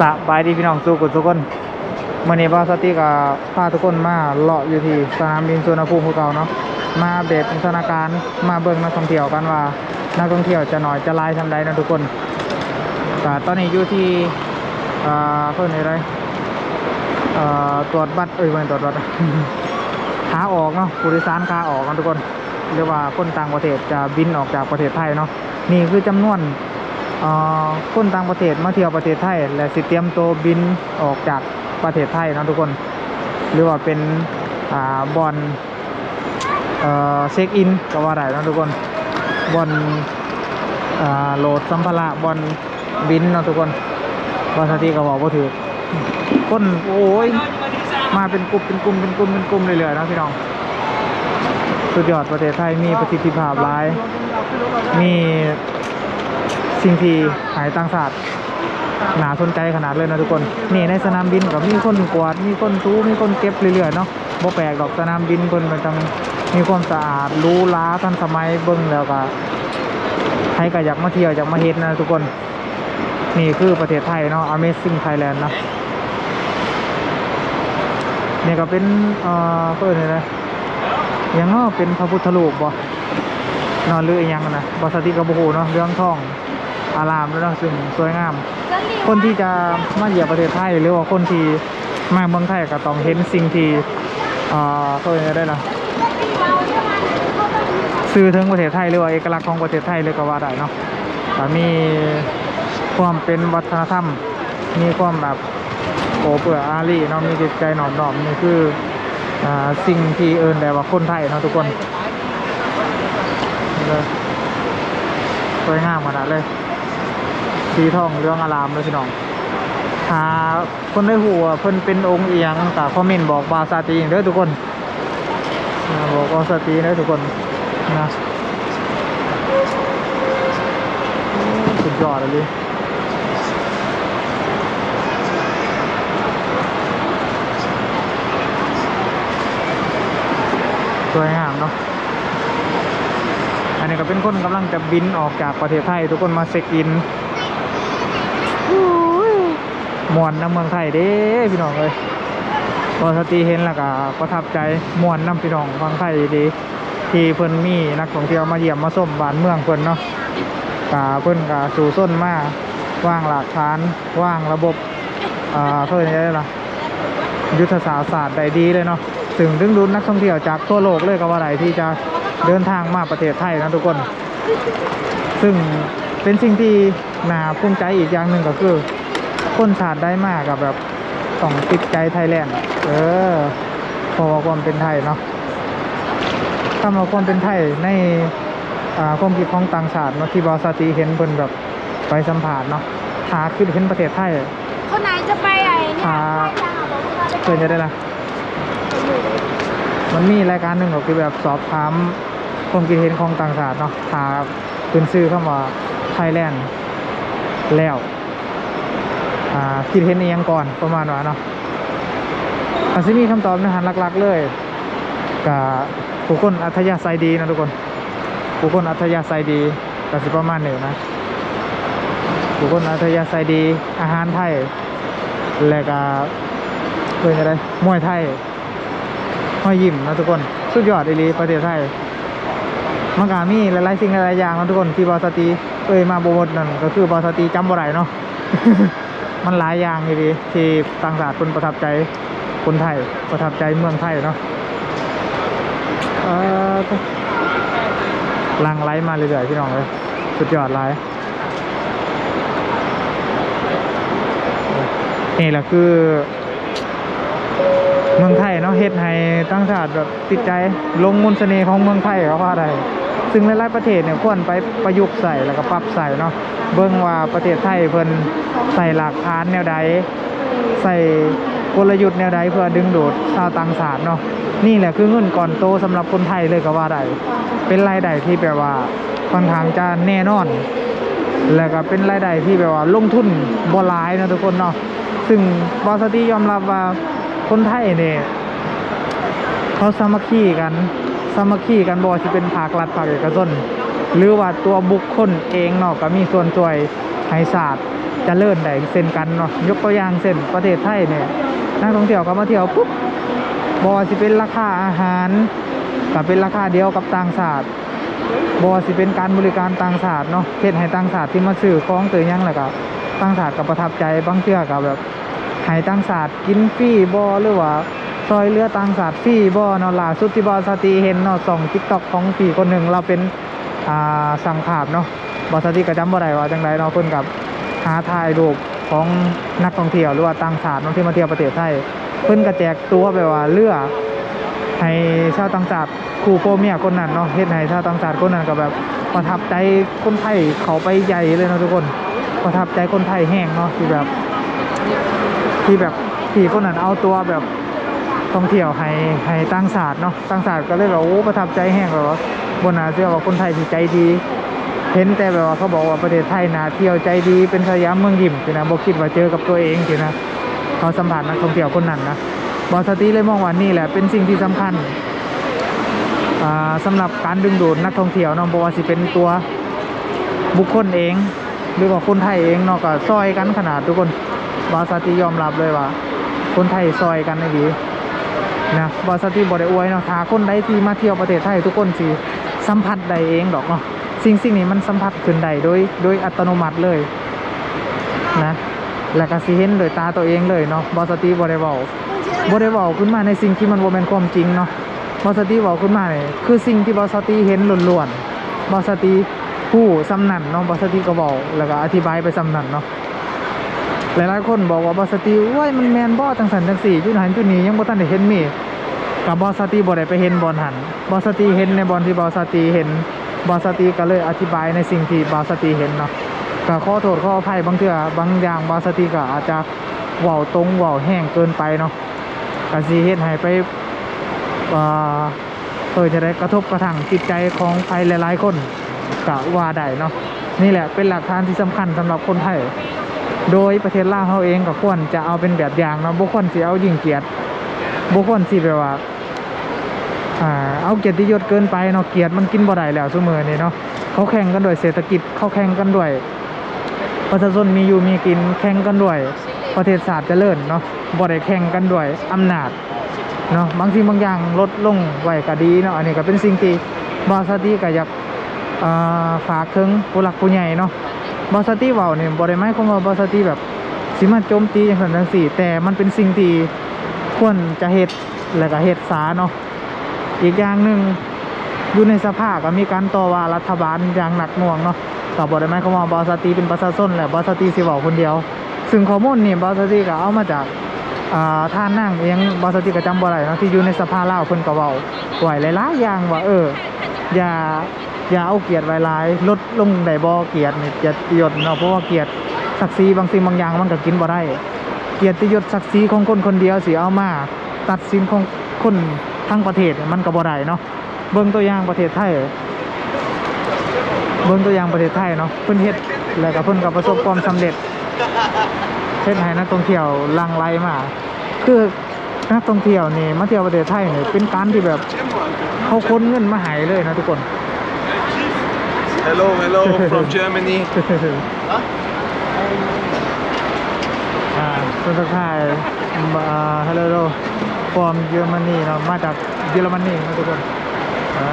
สบายดีพี่น้องสู้กุทุกคนมื่อนี้บาสติกับพาทุกคนมาเลาะอยู่ที่สนามบินสุวรรณภูมิของเราเนาะมาอัปเดสถานการณ์มาเบิ่งนักท่องเที่ยวกันว่านักท่องเที่ยวจะหน่อยจะลายทำใดนะทุกคนแต่ตอนนี้อยู่ที่อ่าเพิ่นอะไรเอ่อตรวจบัตรเอ้ยไม่ตรวจบัตรขาออกเนาะผู้โดยสารขาออกนะทุกคนเรียกว่าคนต่างประเทศจะบินออกจากประเทศไทยเนาะนี่คือจำนวน คนต่างประเทศมาเที่ยวประเทศไทย และสิเตรียมตัวบินออกจากประเทศไทยนะทุกคน หรือว่าเป็นอบอลเอ่อเช็คอินก็ว่าได้นะทุกคนบอลโหลดสัมภาระบอลบินนะทุกคนบางทีก็บอกว่าถือคนโอ้ยมาเป็นกลุ่มเป็นกลุ่มเป็นกลุ่มเป็นกลุ่มเรื่อยๆนะพี่น้อง สุดยอดประเทศไทยมีประสิทธิภาพหลาย มี สิ่งที่หายต่างศาสตร์หนาสนใจขนาดเลยนะทุกคน นี่ในสนามบินก็มีคนกวาดมีคนทูมีคนเก็บเรื่อยๆเนาะบ่แปลกดอกสนามบินเพิ่นมันจังมีความสะอาดรู้ล้าทันสมัยเบิ่งแล้วก็ใครก็อยากมาเที่ยวอยากมาเฮ็ดนะทุกคน นี่คือประเทศไทยเนาะ Amazing Thailand นะนี่ก็เป็นเอ่อเพิ่นนี่นะยังเนาะเป็นพระพุทธรูปบ่นอนหรืออีหยังนะบอสติกระโบโหเนาะเรื่องท่อง อารามแล้วเนาะซึ่งสวยงาม คนที่จะมาเหยียบประเทศไทยหรือว่าคนที่มาเมืองไทยก็ต้องเห็นสิ่งที่อ่าเขาเรียกได้ละสื่อถึงประเทศไทยหรือว่าเอกลักษณ์ของประเทศไทยเลยก็ว่าได้เนาะแต่มีความเป็นวัฒนธรรม มีความแบบโอเปื่ออารีเนาะมีจิตใจหนอมน้อมนี่คืออ่าสิ่งที่เอินได้ว่าคนไทยเนาะทุกคนเลยสวยงามขนาดเลย สีทองเรื่องอารามเลยพี่น้องหาคนได้หัวเพิ่นเป็นองค์เอียงแต่คอมเมนต์บอกบาซาตีเด้อทุกคนบอกบาซาตีเด้อทุกคนนะสุดยอดเลยสวยงามเนาะ อันนี้ก็เป็นคนกำลังจะบินออกจากประเทศไทย ทุกคนมาเช็คอิน มวนน้ำเมืองไทยเด้พี่น้องเลยพอสตีเห็นแล้วก็ประทับใจมวนน้ำพี่น้องฟังไทยดีที่เพิ่นมีนักท่องเที่ยวมาเยี่ยมมาชมบ้านเมืองเพิ่นเนาะกาเพิ่นกาสู่ส้นมากว่างหลักฐานว่างระบบอ่าเพิ่นยังไงล่ะยุทธศาสตร์ศาสตร์ใดดีเลยเนาะถึงดึงดูดนักท่องเที่ยวจากทั่วโลกเลยก็ว่าไรที่จะเดินทางมาประเทศไทยนะทุกคน ซึ่งเป็นสิ่งที่น่าภูมิใจอีกอย่างหนึ่งก็คือ คนชาติได้มากกับแบบต้องติดใจไทยแลนด์เออเพราะว่าความเป็นไทยเนาะถ้ามาความเป็นไทยในอ่าความคิดของต่างชาติเนาะที่บอสตีเห็นเพิ่นแบบไปสัมผัสเนาะหาคือเห็นประเทศไทยคนไหนจะไปไอ้เนี่ยอ่าไปทางบอกว่าจะเพื่อนจะได้ละมันมีรายการหนึ่งก็คือแบบสอบถามความคิดเห็นของต่างชาติเนาะถามคุณซื้อเข้ามาไทยแลนด์แล้ว อ่าคิดเห็นอียังก่อนประมาณว่าเนาะอาจจะมีคำตอบในหันหลักๆเลยกับผู้คนอัธยาศัยดีนะทุกคนผู้คนอัธยาศัยดีก็สิประมาณหนึ่งนะผู้คนอัธยาศัยดีอาหารไทยแล้วก็เพื่อนอะไรมวยไทยห้อยยิ้มนะทุกคนสุดยอดอีลีประเทศไทยมันก็มีหลายๆสิ่งหลายๆอย่างนะทุกคนที่บอสตีเอ้ยมาโบหมดนั่นก็คือบอสตีจำบ่ได้เนาะ มันหลายอย่างอีหลีที่ต่างชาติคนประทับใจคนไทยประทับใจเมืองไทยเนาะลังไลฟ์มาเรื่อยๆพี่น้องเลยสุดยอดไลฟ์นี่แหละคือ เมืองไทยเนาะเฮ็ดให้ต่างชาติแบบติดใจลงมนต์เสน่ห์ของเมืองไทยเขาว่าได้ ซึ่งหลายๆประเทศเนี่ยควรไปประยุกต์ใส่แล้วก็ปรับใส่เนาะเบิ่งว่าประเทศไทยเพิ่นใส่หลักฐานแนวใดใส่กลยุทธ์แนวใดเพื่อดึงดูดชาวต่างชาติเนาะนี่แหละคือเงินก่อนโตสำหรับคนไทยเลยก็ว่าได้เป็นรายได้ที่แบบว่าค่อนข้างจะแน่นอน แล้วก็เป็นรายได้ที่แบบว่าลงทุนบ่หลายนะทุกคนเนาะซึ่งบอสตียอมรับว่าคนไทยเนี่ยเขาสามัคคีกัน สามัคคีกันบ่สิเป็นภาครัฐภาคเอกชนหรือว่าตัวบุคคลเองเนาะก็มีส่วนช่วยให้ศาสตร์จะเลื่อนได้เส้นกันเนาะยกตัวอย่างเส้นประเทศไทยเนี่ยนักท่องเที่ยวเขามาเที่ยวปุ๊บบอสิเป็นราคาอาหารกับเป็นราคาเดียวกับต่างชาติบอสิเป็นการบริการต่างชาติเนาะเฮ็ดให้ต่างชาติที่มาซื้อของตัวยังแหล้วก็ต่างชาติก็ประทับใจบางเทื่อก็แบบให้ต่างชาติกินฟรีบ่หรือว่า ซอยเรือต่างชาติฟรีบ่เนาะล่าสุดที่บอสตีเห็นเนาะส่อง TikTok ของพี่คนหนึ่งเราเป็นอ่าสั่งภาพเนาะบอสตีก็จำบ่ได้ว่าจังไดเนาะเพิ่นกับหาถ่ายรูปของนักท่องเที่ยวหรือว่าต่างชาติเนาะที่มาเที่ยวประเทศไทยเพิ่นก็แจกตัวแบบว่าเรือให้ชาวต่างชาติคู่โปเมียคนนั้นเนาะเฮ็ดให้ชาวต่างชาติคนนั้นก็แบบประทับใจคนไทยเขาไปใหญ่เลยเนาะทุกคนประทับใจคนไทยแห้งเนาะที่แบบ ที่แบบที่คนนั้นเอาตัวแบบ ท่องเที่ยวให้ให้ต่างชาติเนาะต่างชาติก็เลยแบบโอ้ประทับใจแห้งแบบว่าบนนาเชื่อว่าคนไทยดีใจดี เห็นแต่แบบว่าเขาบอกว่าประเทศไทยนาเที่ยวใจดีเป็นสยามเมืองยิ้มสินะบอกคิดว่าเจอกับตัวเองสินะเขาสัมผัสนักท่องเที่ยวคนนั้นนะบอสตีเลยมองว่านี่แหละเป็นสิ่งที่สำคัญอ่าสำหรับการดึงดูดนักท่องเที่ยวเนาะบอกว่าสิเป็นตัวบุคคลเอง หรือว่าคนไทยเองเนาะก็ซอยกันขนาดทุกคนบอสตียอมรับเลยว่าคนไทยซอยกันได้ดี นะบอสตีบอได้อวยเนาะถ้าคนใดที่มาเที่ยวประเทศไทยทุกคนสิสัมผัสได้เองดอกเนาะสิ่งสิ่งนี้มันสัมผัสขึ้นได้โดยโดยอัตโนมัติเลยนะแล้วก็สิเห็นโดยตาตัวเองเลยเนาะบอสตีบอได้ว้าบอได้ว้าขึ้นมาในสิ่งที่มันบ่แมนความจริงเนาะบอสตีเว้าขึ้นมาเนี่ยคือสิ่งที่บอสตีเห็นล้วนๆบอสตีผู้สำนันเนาะบอสตีก็เว้าแล้วก็อธิบายไปสำนันเนาะ หลายๆคนบอกว่าบอสตีว้ยมันแมนบอจังสันจังสี่จุดหันจุดนี้ยังบ่ทันได้เห็นมีกับบอสตีบ่ได้ไปเห็นบอลหันบอสตีเห็นในบอลที่บอสตีเห็นบอสตีก็เลยอธิบายในสิ่งที่บอสตีเห็นเนาะก็ขอโทษขออภัยบางเทื่อบางอย่างบอสตีก็อาจจะว้าวตรงว้าวแห้งเกินไปเนาะก็สิเฮ็ดให้ไปเอ่อเพื่อจะได้กระทบกระทั่งจิตใจของใครหลาย ๆ คนก็ว่าได้เนาะนี่แหละเป็นหลักฐานที่สำคัญสำหรับคนไทย โดยประเทศลาวเขาเองก็ควรจะเอาเป็นแบบอย่างเนาะบุคคลสิเอายิ่งเกียรติบุคคลสิแบบว่าอ่าเอาเกียรติยศเกินไปเนาะเกียรติมันกินบ่ได้แล้วซุมื้อนี้เนาะเขาแข่งกันด้วยเศรษฐกิจเขาแข่งกันด้วยประชาชนมีอยู่มีกินแข่งกันด้วยประเทศศาสตร์เจริญเนาะบ่ได้แข่งกันด้วยอำนาจเนาะบางทีบางอย่างลดลงไว้ก็ดีเนาะอันนี้ก็เป็นสิ่งที่บอสตีก็อยากฝากถึงผู้หลักผู้ใหญ่เนาะ บอสตี้เว้าเนี่ยบริไม่คงว่าบอสตี้แบบสิมาโจมตีอย่างสันจังสี่ แต่มันเป็นสิ่งที่ควรจะเฮ็ดและก็เฮ็ดสาเนาะอีกอย่างหนึ่งอยู่ในสภาก็มีการต่อว่ารัฐบาลอย่างหนักหน่วงเนาะก็บริไม่คงว่าบอสตี้เป็นประชาชนแหละบอสตี้สิเว้าคนเดียว ซึ่งข้อมูลนี่บอสตี้ก็เอามาจากอ่าท่านนั่งเองบอสตี้ก็จำบ่ได้เนาะที่อยู่ในสภาเล่าวเพิ่นก็เว้าไว้หลายๆอย่างว่าเออ อย่า อย่าเอาเกียรติไว้หลายลดลงได้บ่เกียรตินี่เกียรติยศเนาะเพราะว่าเกียรติศักดิ์ศรีบางสิ่งบางอย่างมันก็กินบ่ได้ เกียรติยศศักดิ์ศรีของคนคนเดียวสิเอามาตัดสินของคนทั้งประเทศมันก็บ่ได้เนาะเบิ่งตัวอย่างประเทศไทยเบิ่งตัวอย่างประเทศไทยเนาะเพิ่นเฮ็ดแล้วก็เพิ่นก็ประสบความสำเร็จเฮ็ดให้นักท่องเที่ยวลังไหลมาคือนักท่องเที่ยวนี่มาเที่ยวประเทศไทยนี่เป็นการที่แบบเขาค้นเงินมาหายเลยนะทุกคน Hello, hello from Germany. อ่าคุณทักทายอ่าฮัลโหลฟอร์มเยอรมนีเนาะมาจากเยอรมนีนะทุกคนอ่า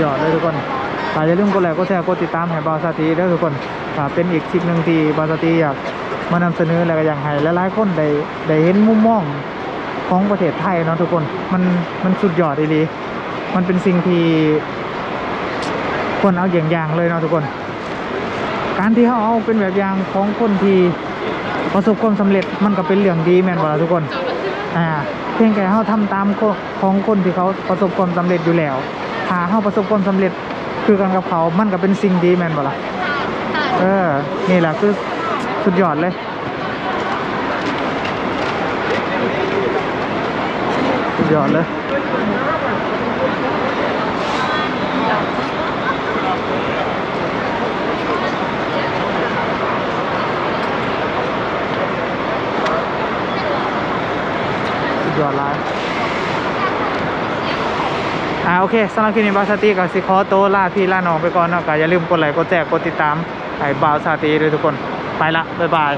ยอดเลยทุกคนอ่าอย่าลืมกดไลค์กดแชร์กดติดตามให้บาสาตีด้วยทุกคนเป็นอีกคลิปหนึ่งที่บาสตีอยากมานำเสนอแล้วก็อย่ากให้หลายๆคนได้ได้เห็นมุมมอง ของประเทศไทยเนาะทุกคนมันมันสุดยอดดีมันเป็นสิ่งที่ควรเอาอย่างอย่างเลยเนาะทุกคน การที่เขาเอาเป็นแบบอย่างของคนที่ประสบความสำเร็จมันก็เป็นเรื่องดีแม่นบ่ล่ะทุกคนอ่าเพียงแค่เขาทำตามของคนที่เขาประสบความสำเร็จอยู่แล้วถ้าเขาประสบความสำเร็จคือกันกับเขามันก็เป็นสิ่งดีแม่นบ่ล่ะเออนี่แหละคือสุดยอดเลย สุด ยอดเลยยอดหลายอ่าโอเคสำหรับคลิปนี้บาสติกับสิคอโตวลาพี่ลาน้องไปก่อนนะก็อย่าลืมกดไลค์กดแชร์กดติดตามไอ้บาวสาติด้วยทุกคนไปละบ๊ายบาย